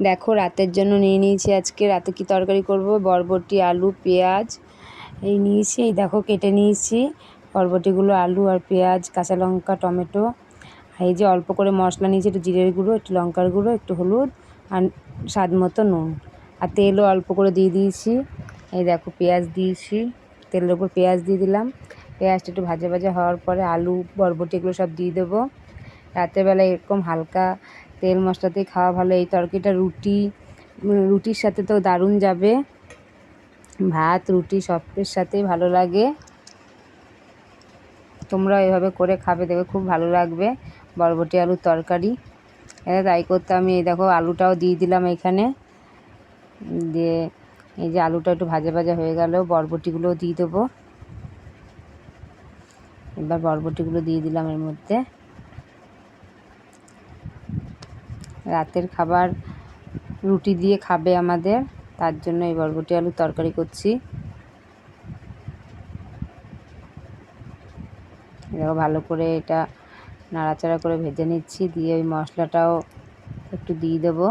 দেখো, রাতের জন্য নিয়ে নিয়েছি আজকে। রাতে কি তরকারি করব? বরবটি, আলু, পেঁয়াজ। এই নিয়েছি, এই দেখো, কেটে নিয়েছি। বরবটিগুলো, আলু আর পেঁয়াজ, কাঁচা লঙ্কা, টমেটো। এই যে অল্প করে মশলা নিয়েছি, একটু জিরের গুঁড়ো, একটু লঙ্কার গুঁড়ো, একটু হলুদ আর স্বাদ মতো নুন। আর তেলও অল্প করে দিয়ে দিয়েছি। এই দেখো, পেঁয়াজ দিয়েছি। তেলের উপর পেঁয়াজ দিয়ে দিলাম। পেঁয়াজটা একটু ভাজা ভাজা হওয়ার পরে আলু, বরবটি এগুলো সব দিয়ে দেবো। রাতেরবেলা এরকম হালকা তেল মশলাতেই খাওয়া ভালো, এই তরকারিটা রুটি রুটির সাথে তো দারুণ যাবে। ভাত, রুটি সবের সাথেই ভালো লাগে। তোমরা এভাবে করে খাবে, দেখবে খুব ভালো লাগবে, বরবটি আলুর তরকারি। এটা তাই করতে আমি এই দেখো আলুটাও দিয়ে দিলাম এখানে। দিয়ে এই যে আলুটা একটু ভাজা ভাজা হয়ে গেল, বরবটিগুলোও দিয়ে দেবো। এবার বরবটিগুলো দিয়ে দিলাম এর মধ্যে। রাতের খাবার রুটি দিয়ে খাবে আমাদের। তার জন্য এই বরবটি আলু তরকারি করছি। দেখো ভালো করে এটা নাড়াচাড়া করে ভেজে নিচ্ছি। দিয়ে ওই মশলাটাও একটু দিয়ে দেবো।